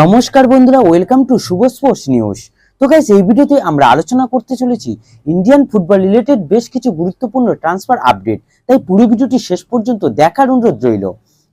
নমস্কার বন্ধুরা welcome to Shuvo sports news তো গাইস এই ভিডিওতে আমরা আলোচনা করতে চলেছি ইন্ডিয়ান ফুটবল রিলেটেড বেশ কিছু গুরুত্বপূর্ণ ট্রান্সফার আপডেট তাই পুরো ভিডিওটি শেষ পর্যন্ত দেখার অনুরোধ রইল।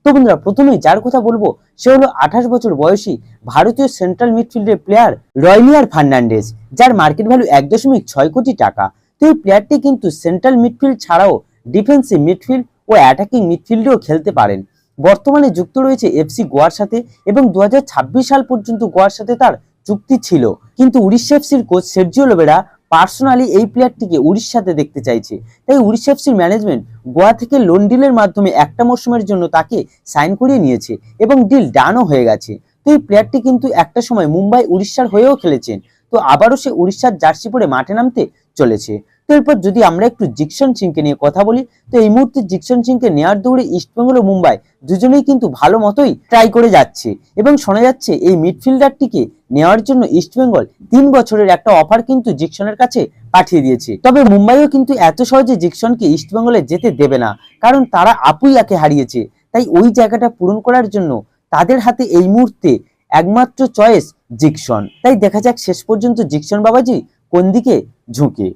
তো বন্ধুরা, প্রথমেই যার কথা বলব, সে হলো আঠাশ বছর বয়সী ভারতীয় সেন্ট্রাল মিডফিল্ডের প্লেয়ার রয়নিয়ার ফার্নান্ডেজ, যার মার্কেট ভ্যালু এক দশমিক ছয় কোটি টাকা। তো এই প্লেয়ারটি কিন্তু সেন্ট্রাল মিডফিল্ড ছাড়াও ডিফেন্সিভ মিডফিল্ড ও অ্যাটাকিং মিডফিল্ডেও খেলতে পারেন। বর্তমানে যুক্ত রয়েছে এফসি গোয়ার সাথে এবং দু হাজার ছাব্বিশ সাল পর্যন্ত গোয়ার সাথে তার চুক্তি ছিল। কিন্তু উড়িষ্যা এফসির কোচ সের্জিও লোবেরা পার্সোনালি এই প্লেয়ারটিকে উড়িষ্যাতে দেখতে চাইছে। তাই উড়িষ্যা এফসির ম্যানেজমেন্ট গোয়া থেকে লোন ডিলের মাধ্যমে একটা মরশুমের জন্য তাকে সাইন করিয়ে নিয়েছে এবং ডিল ডানও হয়ে গেছে। তো এই প্লেয়ারটি কিন্তু একটা সময় মুম্বাই উড়িষ্যার হয়েও খেলেছেন। তো আবারও সে উড়িষ্যার জার্সি পরে মাঠে নামতে চলেছে। তো এরপর যদি আমরা একটু জিকসন সিংকে নিয়ে কথা বলি, তো এই মুহূর্তে জিকসন সিংকে নেওয়ার দৌড়ে ইস্টবেঙ্গল ও মুম্বাই দুজনেই কিন্তু ভালো মতোই ট্রাই করে যাচ্ছে এবং শোনা যাচ্ছে এই মিডফিল্ডারটিকে নেওয়ার জন্য ইস্টবেঙ্গল তিন বছরের একটা অফার কিন্তু জিকসনের কাছে পাঠিয়ে দিয়েছে। তবে মুম্বাইও কিন্তু এত সহজে জিকসনকে ইস্টবেঙ্গলে যেতে দেবে না, কারণ তারা আপুইয়াকে হারিয়েছে। তাই ওই জায়গাটা পূরণ করার জন্য তাদের হাতে এই মুহূর্তে একমাত্র চয়েস জিকসন। তাই দেখা যাক শেষ পর্যন্ত জিকসন বাবাজি কোন দিকে ঝুঁকে?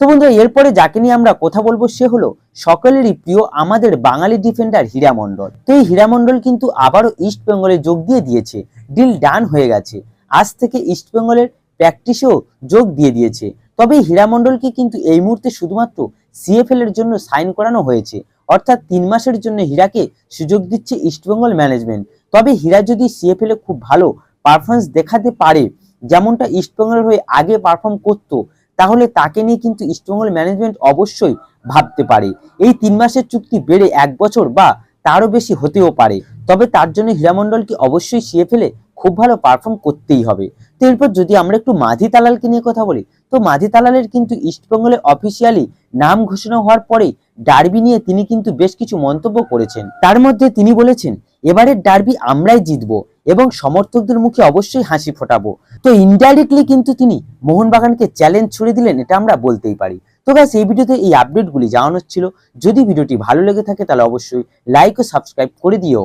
তো বন্ধুরা, এরপরে যাকে নিয়ে আমরা কথা বলব সে হলো সকলেরই প্রিয় আমাদের বাঙালি ডিফেন্ডার হীরা মণ্ডল। তো এই হীরা মণ্ডল কিন্তু আবারও ইস্ট বেঙ্গলে যোগ দিয়ে দিয়েছে। ডিল ডান হয়ে গেছে। আজ থেকে ইস্ট বেঙ্গলের প্র্যাকটিসেও যোগ দিয়ে দিয়েছে। তবে হীরা মণ্ডলকে কিন্তু এই মুহূর্তে শুধুমাত্র সিএফএল এর জন্য সাইন করানো হয়েছে। অর্থাৎ তিন মাসের জন্য হীরাকে সুযোগ দিচ্ছে ইস্টবেঙ্গল ম্যানেজমেন্ট তবে হীরা যদি সিএফএল এ খুব ভালো পারফরমেন্স দেখাতে পারে যেমনটা ইস্টবেঙ্গলের হয়ে আগে পারফর্ম করতো, তাহলে তাকে নিয়ে কিন্তু ইস্টবেঙ্গল ম্যানেজমেন্ট অবশ্যই ভাবতে পারে। এই তিন মাসের চুক্তি বেড়ে এক বছর বা তারও বেশি হতেও পারে। তবে তার জন্য হীরামণ্ডলকে অবশ্যই শিয়ে ফেলে খুব ভালো পারফর্ম করতেই হবে। তো এরপর যদি আমরা একটু মাঝি তালালকে নিয়ে কথা বলি, তো মাঝি তালালের কিন্তু ইস্টবেঙ্গলে অফিসিয়ালি নাম ঘোষণা হওয়ার পরেই ডার্বি নিয়ে তিনি কিন্তু বেশ কিছু মন্তব্য করেছেন। তার মধ্যে তিনি বলেছেন, এবারের ডার্বি আমরাই জিতবো। এবং সমর্থকদের মুখে অবশ্যই হাসি ফোটাবো। তো ইনডাইরেক্টলি কিন্তু তিনি মোহনবাগানকে চ্যালেঞ্জ ছুড়ে দিলেন, এটা আমরা বলতেই পারি। তো ব্যাস, এই ভিডিওতে এই আপডেটগুলি জানানোর ছিল। যদি ভিডিওটি ভালো লেগে থাকে তাহলে অবশ্যই লাইক ও সাবস্ক্রাইব করে দিও।